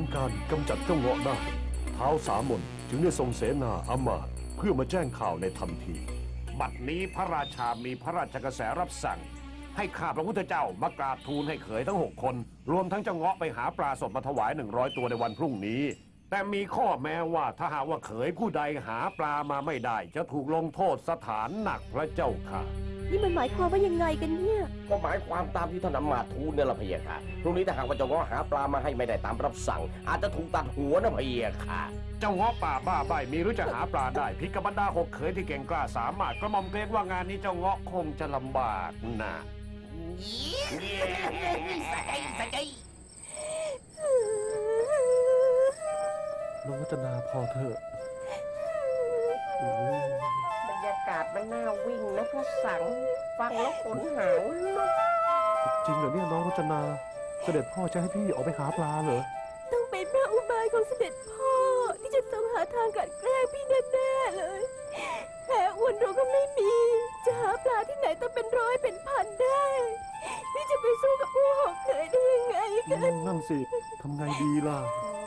นการกำจัดเจ้าเงาะได้ท้าวสามนจึงได้ส่งเสนาอามาตย์เพื่อมาแจ้งข่าวในทันที บัดนี้พระราชามีพระราชกระแสรับสั่ง ให้ข้าพระพุทธเจ้ามากราบทูลให้เขยทั้งหกคน รวมทั้งเจ้าเงาะไปหาปลาสดมาถวายหนึ่งร้อยตัวในวันพรุ่งนี้ แต่มีข้อแม้ว่าถ้าหากว่าเขยผู้ใดหาปลามาไม่ได้ จะถูกลงโทษสถานหนักพระเจ้าค่ะ นี่มันหมายความว่ายังไงกันเนี่ย ก็หมายความตามที่ท่านอำมาตย์ทูลเนี่ยละพะเยะค่ะพรุ่งนี้ถ้าหากว่าเจ้าง้อหาปลามาให้ไม่ได้ตามรับสั่ง อาจจะถูกตัดหัวนะพะเยะค่ะเจ้าเงาะป่าบ้าใบมีหรือจะหาปลาได้พิกกับบรรดาหกเขยที่เก่งกล้าสามารถกระหม่อมเกรงว่างานนี้เจ้าเงาะคงจะลำบากนะน้องรัตนาพอเถอะโอ้ยบรรยากาศมันน่าวิ่งนะพระสัง ฟังแล้วขนหาวลุกจริงเหรอเนี่ยน้องรัตนา เสด็จพ่อจะให้พี่ออกไปหาปลาเหรอ ต้องเป็นพระอุบายของเสด็จพ่อ ที่จะทรงหาทางกลันแกล้งพี่แน่ๆเลยแผลอ้วนเราก็ไม่มี จะหาปลาที่ไหนต้องเป็นร้อยเป็นพันได้ พี่จะไปสู้กับผู้หอกเคยได้ยังไงกัน นั่นสิทำไงดีล่ะ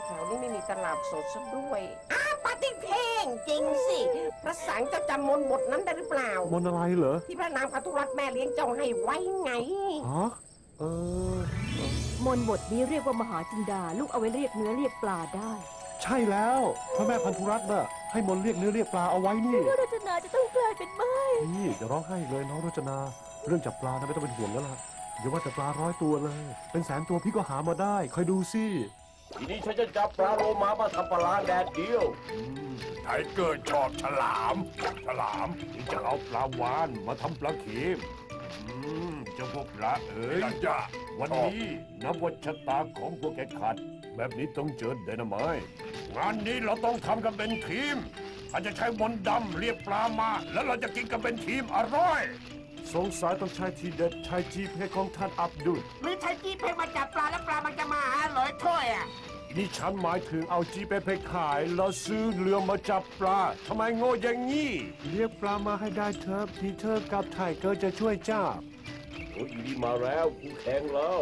แถวนี้ไม่มีตลาดสดซะด้วยอ้าว ปาติเพ่งจริงสิพระสังเจ้าจำมนต์บทนั้นได้หรือเปล่า มนต์อะไรเหรอที่พระนางพัทุรัตน์แม่เลี้ยงเจ้าให้ไว้ไง ฮะเออ มนต์บทนี้เรียกว่ามหาจินดา ลูกเอาไว้เรียกเนื้อเรียกปลาได้ใช่แล้วพระแม่พันธุรัตน์น่ะให้มนต์เรียกเนื้อเรียกปลาเอาไว้นี่ พระราชนาจะต้องกลายเป็นไม้นี่อย่าร้องไห้เลยน้องรจนา เรื่องจับปลานะไม่ต้องเป็นห่วงแล้วล่ะอย่าว่าแต่ปลาร้อยตัวเลย เป็นแสนตัวพี่ก็หามาได้คอยดูสิ ทีนี้ฉันจะจับปลาโลมามาทำปลาร้าแดดเดียว ไทเกอร์ชอบฉลาม ฉลามที่จะเอาปลาวานมาทำปลาเค็มอืมเจ้าพวกพระเอ๋ยจ้าวันนี้นับว่าชะตาของพวกแกขาดแบบนี้ต้องเจอไดนาไมต์งานนี้เราต้องทำกันเป็นทีมข้าจะใช้มนต์ดำเรียกปลามา แล้วเราจะกินกันเป็นทีมอร่อย สงสัยต้องใช้ทีเด็ดใช้จีเพของท่านอับดุลหรือใช้จี้เพลงมาจับปลาแล้วปลามันจะมาหาหลอยถ้วยอะนี่ฉันหมายถึงเอาจีเปไปขาย แล้วซื้อเรือมาจับปลาทำไมโง่อย่างนี้เรียกปลามาให้ได้เถอะพี่เธอกับไทเกอร์จะช่วยจ้าโอ้ยอีนี่มาแล้วกูแข็งแล้ว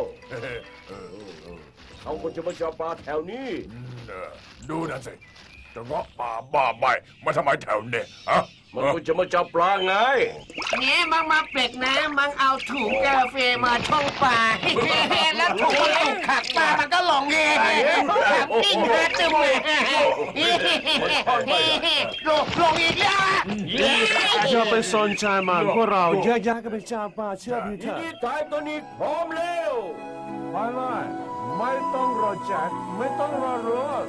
เขาคนจะมาจับปลาแถวนี้เออดูนะสิ จะเงาะป่าบ้าใบมาทำไมแถวนี้ฮะมันก็จะมาจับปลาไงเนี่ยมังมาเป็กนะมังเอาถุงกาแฟมาช่องปลาแล้วถุงมันถูกขักปลามันก็หลงเองขับกิ้งหาตึมเลยหลงหลงอีกแล้วอะอย่าไปสนใจมันพวกเราแยกย้ายกันไปจับปลาเชื่อพี่เถทีอะนี้ตายตัวนี้พร้อมแล้วไปเลยไม่ต้องรอแจ็คไม่ต้องรอโรส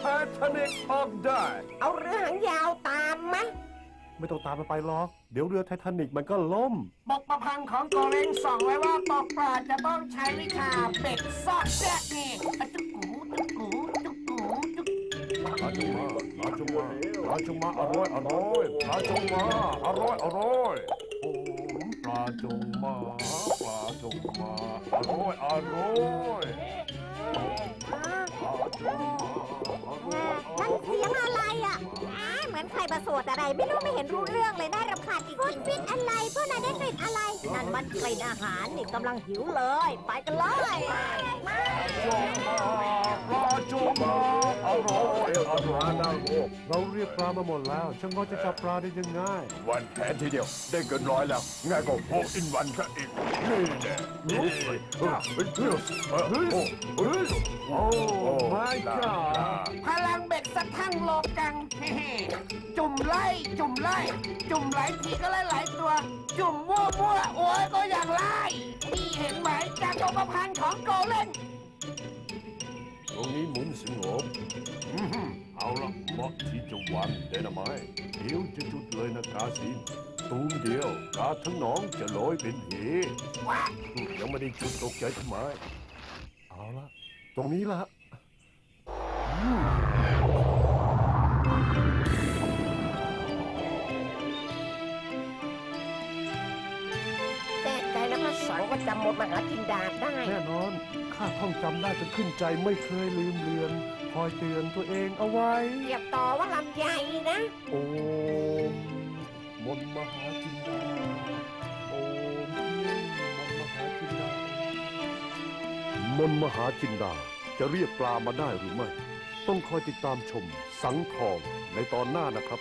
ไททานิกออกได้เอาเรือหางยาวตามมะ ไม่ต้องตามมันไปหรอก เดี๋ยวเรือไททานิกมันก็ล่มบกประพังของโกเล้งสองไว้ว่าตกปลาจะต้องใช้วิชาเป็ดซอกแซกนี่อะจุกกูจุกกูจุกกูจุกปลาจงมาปลาจงมาปลาจงมาอร่อยอร่อยปลาจงมาอร่อยอร่อยโอ้ปลาจงมาปลาจงมาอร่อยอร่อยปลาจงมา อ้าเหมือนใครมาสวดอะไร ไม่รู้ไม่เห็นรู้เรื่องเลยน่ารำคาญจริงๆฟิตอะไรพวกนายได้กลิ่นอะไร นั่นมันกลิ่นอาหารนี่กำลังหิวเลย ไปกันเลยจงม อร่อยเราเรียกปลามาหมดแล้วช่างก็จะจับปลาได้ยังไงวันแผนทีเดียวได้เกินร้อยแล้วง่ายกว่าโฮอินวันซะอีกนี่แน่นี่เออเฮ้ยเฮ้ยเฮ้ยเฮ้ยโอ้ my god พลังเบ็ดสะทั้งโลกังจุ่มไล่ จุ่มไล่ จุ่มหลายทีก็ไล่หลายตัว จุ่มมั่วมั่วๆโอ้ยก็อย่างไล่นี่เห็นไหมจากบกประพังของโกเล้งตรงนี้หมุนสงบอื้อหือ เอาละเหมาะที่จะวางไดนาไมต์เดี๋ยวจะจุดเลยนะกาซินตูมเดียวกาทั้งหนองจะลอยเป็นเหยังไม่ได้จุดตกใจทำไมเอาละตรงนี้ละแน่ใจนะพระสังว่าจำมนต์มหาจินดาได้ แน่นอน ข้าท่องจำได้จนขึ้นใจไม่เคยลืมเลือน คอยเตือนตัวเองเอาไว้ เรียบต่อว่าลำใหญ่นะ โอมมนต์มหาจินดาโอมมนต์มหาจินดามนต์มหาจินดาจะเรียกปลามาได้หรือไม่ ต้องคอยติดตามชมสังทองในตอนหน้านะครับ